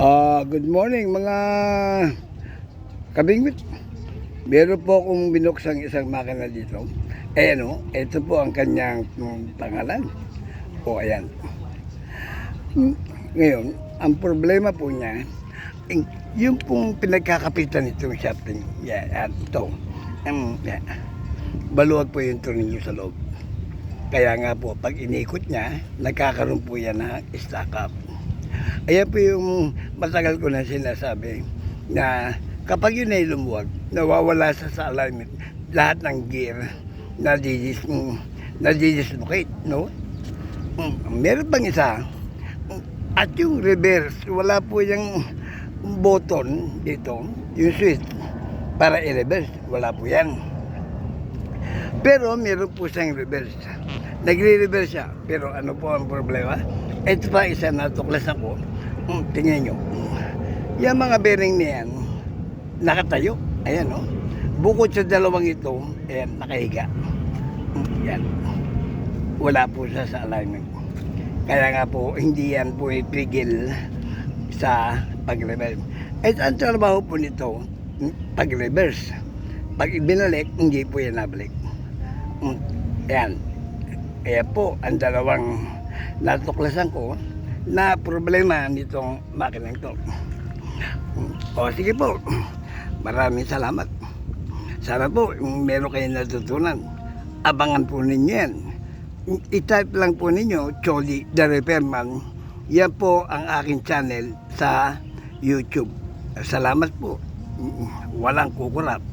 Ah, good morning mga kabingwit. Meron po akong binuksang isang makina dito. Eh ano, ito po ang kanyang mm, pangalan. O ayan. Ngayon, ang problema po niya, yung, pong pinagkakapitan nitong shopping, yan, yan, ito. Um, yan. Baluwag po yung tornilyo sa loob. Kaya nga po, pag inikot niya, nagkakaroon po yan ng stack up. Ayan po yung matagal ko na sinasabi na kapag yun ay lumuwag, nawawala sa, sa alignment lahat ng gear na didis, na dislocate, no? Mm, Meron bang isa? At yung reverse, wala po yung button dito, yung switch, para i-reverse. Wala po yan. Pero meron po siyang reverse. Nagre-reverse siya. Pero ano po ang problema? Ito pa isa na tuklas ako. Mm, tingnan nyo. Yung mga bearing na yan, nakatayo. Ayan o. Bukod sa dalawang ito, ayan, nakahiga. Mm, Yan. Wala po siya sa alignment. Kaya nga po, hindi yan po ipigil sa pag-reverse. At ang trabaho po nito, pag-reverse. Pag binalik, hindi po yan nabalik. Ayan. Kaya po, ang dalawang natuklasan ko na problema nitong makinang to. O sige po, maraming salamat. Sana po, meron kayong natutunan. Abangan po ninyo yan. I-type lang po ninyo, Choli the Repairman. Yan po ang aking channel sa YouTube. Salamat po. Walang kukurap.